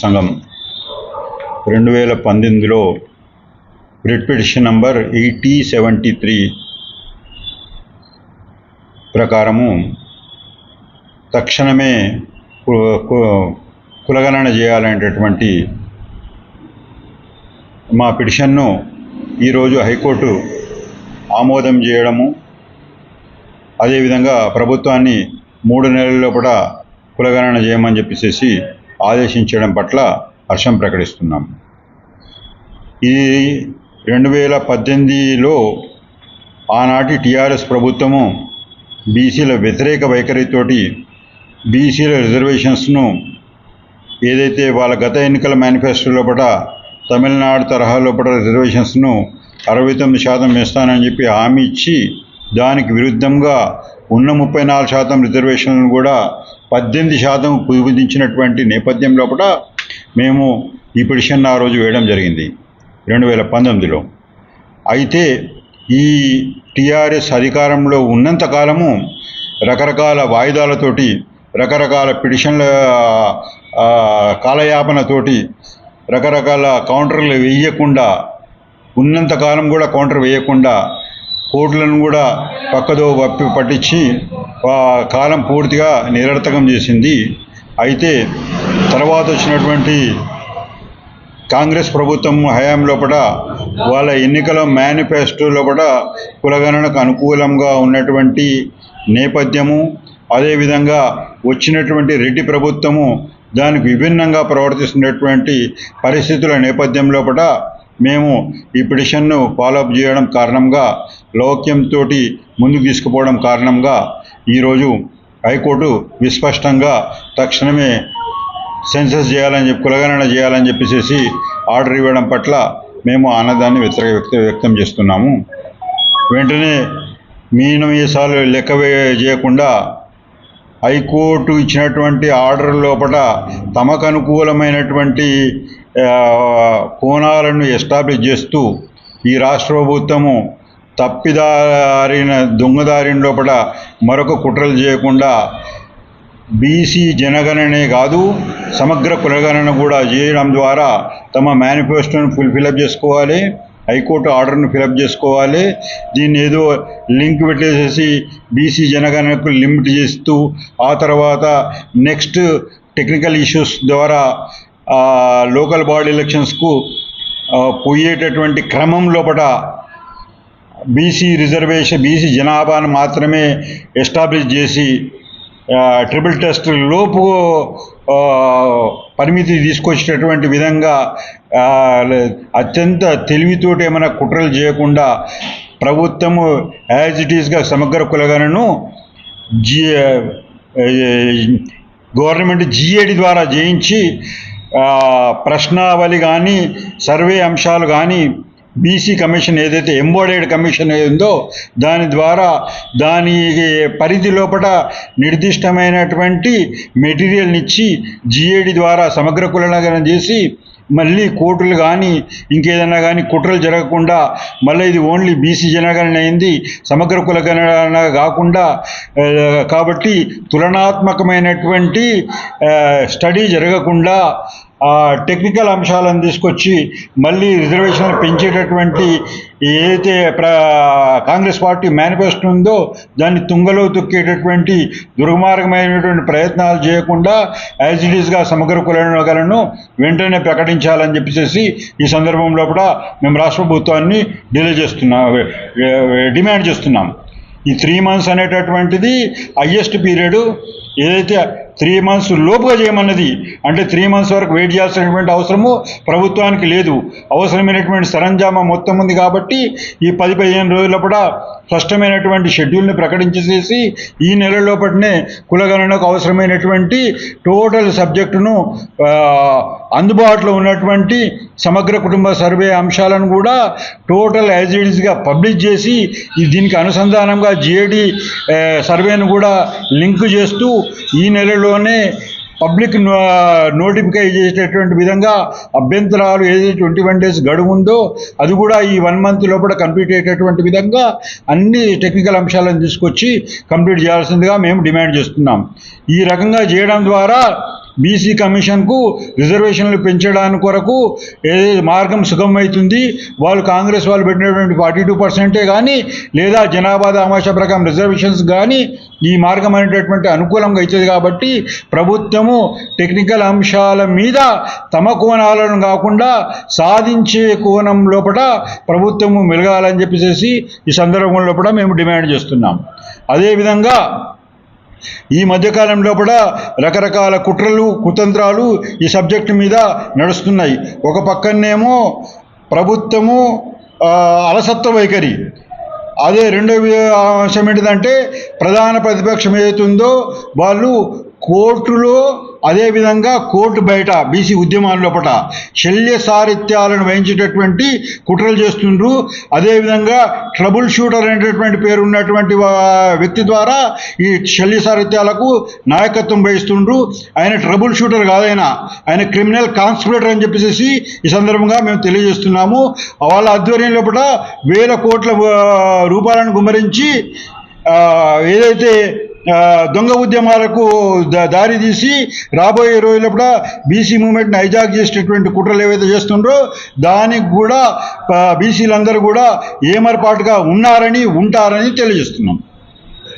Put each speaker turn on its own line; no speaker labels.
సంఘం. రెండు వేల పంతొమ్మిదిలో writ petition number eighty seventy three ప్రకారము తక్షణమే కులగణన చేయాలనేటటువంటి మా పిటిషన్ను ఈరోజు హైకోర్టు ఆమోదం చేయడము అదేవిధంగా ప్రభుత్వాన్ని మూడు నెలల్లో కూడా కులగణన చేయమని చెప్పేసి ఆదేశించడం పట్ల హర్షం ప్రకటిస్తున్నాం. ఇది రెండు వేల పద్దెనిమిదిలో ఆనాటి టీఆర్ఎస్ ప్రభుత్వము బీసీల వ్యతిరేక వైఖరితోటి బీసీల రిజర్వేషన్స్ను ఏదైతే వాళ్ళ గత ఎన్నికల మేనిఫెస్టో లోపల తమిళనాడు తరహా లోపల రిజర్వేషన్స్ను అరవై తొమ్మిది శాతం వేస్తానని చెప్పి హామీ ఇచ్చి దానికి విరుద్ధంగా ఉన్న ముప్పై నాలుగు శాతం రిజర్వేషన్లను కూడా పద్దెనిమిది శాతం కుదించినటువంటి నేపథ్యం లోపల మేము ఈ పిటిషన్ ఆ రోజు వేయడం జరిగింది రెండు వేల పంతొమ్మిదిలో. అయితే ఈ టీఆర్ఎస్ అధికారంలో ఉన్నంత కాలము రకరకాల వాయిదాలతోటి రకరకాల పిటిషన్ల కాలయాపనతోటి రకరకాల కౌంటర్లు వేయకుండా ఉన్నంతకాలం కూడా కౌంటర్ వేయకుండా కోర్టులను కూడా పక్కదో వప్పి పట్టించి కాలం పూర్తిగా నిరర్థకం చేసింది. అయితే తర్వాత వచ్చినటువంటి కాంగ్రెస్ ప్రభుత్వం హయాం లోపల వాళ్ళ ఎన్నికల మేనిఫెస్టో లోపల కులగణనకు అనుకూలంగా ఉన్నటువంటి నేపథ్యము అదేవిధంగా వచ్చినటువంటి రెడ్డి ప్రభుత్వము దానికి విభిన్నంగా ప్రవర్తిస్తున్నటువంటి పరిస్థితుల నేపథ్యం లోపల మేము ఈ పిటిషన్ను ఫాలోఅప్ చేయడం కారణంగా లౌక్యంతో ముందుకు తీసుకుపోవడం కారణంగా ఈరోజు హైకోర్టు విస్పష్టంగా తక్షణమే సెన్సస్ చేయాలని చెప్పి కులగణన చేయాలని చెప్పేసి ఆర్డర్ ఇవ్వడం పట్ల మేము ఆనందాన్ని వ్యతిరేక వ్యక్త వ్యక్తం చేస్తున్నాము. వెంటనే మీనమీసాలు లెక్క చేయకుండా హైకోర్టు ఇచ్చినటువంటి ఆర్డర్ లోపల తమకు అనుకూలమైనటువంటి కోణాలను ఎస్టాబ్లిష్ చేస్తూ ఈ రాష్ట్ర ప్రభుత్వము తప్పిదారిన దొంగదారిన లోపల మరొక కుట్రలు చేయకుండా బీసీ జనగణనే కాదు సమగ్ర కులగణన కూడా చేయడం ద్వారా తమ మేనిఫెస్టోను ఫుల్ ఫిలప్ చేసుకోవాలి హైకోర్టు ఆర్డర్ను ఫిలప్ చేసుకోవాలి. దీన్ని ఏదో లింక్ పెట్టేసేసి బీసీ జనగణనకు లిమిట్ చేస్తూ ఆ తర్వాత నెక్స్ట్ టెక్నికల్ ఇష్యూస్ ద్వారా లోకల్ బాడీ ఎలక్షన్స్కు పోయేటటువంటి క్రమం లోపల బీసీ రిజర్వేషన్ బీసీ జనాభాను మాత్రమే ఎస్టాబ్లిష్ చేసి ట్రిపుల్ టెస్ట్ లోపు పరిమితి తీసుకొచ్చేటటువంటి విధంగా అత్యంత తెలివితోటి ఏమైనా కుట్రలు చేయకుండా ప్రభుత్వము యాజ్ ఇట్ ఈస్గా సమగ్ర కులగణను జీ గవర్నమెంట్ జిఏడి ద్వారా చేయించి ప్రశ్నావళి కానీ సర్వే అంశాలు కానీ బీసీ కమిషన్ ఏదైతే ఎంబోడెడ్ కమిషన్ ఉందో దాని ద్వారా దాని పరిధి లోపల నిర్దిష్టమైనటువంటి మెటీరియల్ని ఇచ్చి జిఏడి ద్వారా సమగ్ర కులనగరం చేసి మళ్ళీ కోర్టులు కానీ ఇంకేదైనా కానీ కుట్రలు జరగకుండా మళ్ళీ ఇది ఓన్లీ బీసీ జనగణన అయింది సమగ్ర కులగణన కాకుండా కాబట్టి తులనాత్మకమైనటువంటి స్టడీ జరగకుండా టెక్నికల్ అంశాలను తీసుకొచ్చి మళ్ళీ రిజర్వేషన్లు పెంచేటటువంటి ఏదైతే ప్ర కాంగ్రెస్ పార్టీ మేనిఫెస్టో ఉందో దాన్ని తుంగలో తొక్కేటటువంటి దుర్మార్గమైనటువంటి ప్రయత్నాలు చేయకుండా యాజ్ ఇట్ ఈస్గా సమగ్ర కులగలను వెంటనే ప్రకటించాలని చెప్పేసి ఈ సందర్భంలో కూడా మేము రాష్ట్ర ప్రభుత్వాన్ని డిలే చేస్తున్నాం డిమాండ్ చేస్తున్నాం. ఈ త్రీ మంత్స్ అనేటటువంటిది హయ్యెస్ట్ పీరియడ్ ఏదైతే త్రీ మంత్స్ లోపుగా చేయమన్నది. అంటే త్రీ మంత్స్ వరకు వెయిట్ చేయాల్సినటువంటి అవసరము ప్రభుత్వానికి లేదు. అవసరమైనటువంటి సరంజామా మొత్తం ఉంది కాబట్టి ఈ పది పదిహేను రోజుల కూడా స్పష్టమైనటువంటి షెడ్యూల్ని ప్రకటించేసి ఈ నెల లోపలనే కులగణనకు అవసరమైనటువంటి టోటల్ సబ్జెక్టును అందుబాటులో ఉన్నటువంటి సమగ్ర కుటుంబ సర్వే అంశాలను కూడా టోటల్ యాజిడ్స్గా పబ్లిష్ చేసి దీనికి అనుసంధానంగా జిఏడి సర్వేను కూడా లింక్ చేస్తూ ఈ నెలలోనే పబ్లిక్ నోటిఫికై చేసేటటువంటి విధంగా అభ్యంతరాలు ఏదైతే ట్వంటీ వన్ డేస్ గడువు ఉందో అది కూడా ఈ వన్ మంత్ లోపల కంప్లీట్ అయ్యేటటువంటి విధంగా అన్ని టెక్నికల్ అంశాలను తీసుకొచ్చి కంప్లీట్ చేయాల్సిందిగా మేము డిమాండ్ చేస్తున్నాం. ఈ రకంగా చేయడం ద్వారా బీసీ కమిషన్కు రిజర్వేషన్లు పెంచడానికి కొరకు ఏ మార్గం సుగమవుతుంది వాళ్ళు కాంగ్రెస్ వాళ్ళు పెట్టినటువంటి ఫార్టీ టూ పర్సెంటే కానీ లేదా జనాభా దామాషా ప్రకారం రిజర్వేషన్స్ కానీ ఈ మార్గం అనేటటువంటి అనుకూలంగా అవుతుంది కాబట్టి ప్రభుత్వము టెక్నికల్ అంశాల మీద తమ కోణాలను కాకుండా సాధించే కోణం లోపల ప్రభుత్వము మెలగాలని చెప్పేసి ఈ సందర్భం లోపల మేము డిమాండ్ చేస్తున్నాం. అదేవిధంగా ఈ మధ్యకాలంలో కూడా రకరకాల కుట్రలు కుతంత్రాలు ఈ సబ్జెక్టు మీద నడుస్తున్నాయి. ఒక పక్కనేమో ప్రభుత్వము అలసత్వ వైఖరి. అదే రెండవ అంశం ఏంటిదంటే ప్రధాన ప్రతిపక్షం ఏదైతుందో వాళ్ళు కోర్టులో అదేవిధంగా కోర్టు బయట బీసీ ఉద్యమాల లోపల శల్య సారిత్యాలను వహించేటటువంటి కుట్రలు చేస్తుండ్రు. అదేవిధంగా ట్రబుల్ షూటర్ అనేటటువంటి పేరు ఉన్నటువంటి వ్యక్తి ద్వారా ఈ శల్య సారిత్యాలకు నాయకత్వం వహిస్తుండ్రు. ఆయన ట్రబుల్ షూటర్ కాదైన ఆయన. క్రిమినల్ కాన్స్పిరేటర్ అని చెప్పేసి ఈ సందర్భంగా మేము తెలియజేస్తున్నాము. వాళ్ళ ఆధ్వర్యం లోపల వేల కోట్ల రూపాయలను గుమ్మరించి ఏదైతే దొంగ ఉద్యమాలకు దారి తీసి రాబోయే రోజుల బీసీ మూమెంట్ని హైజాక్ చేసేటటువంటి కుట్రలు ఏవైతే చేస్తుండ్రో దానికి కూడా బీసీలందరూ కూడా ఏమర్పాటుగా ఉన్నారని ఉంటారని తెలియజేస్తున్నాం.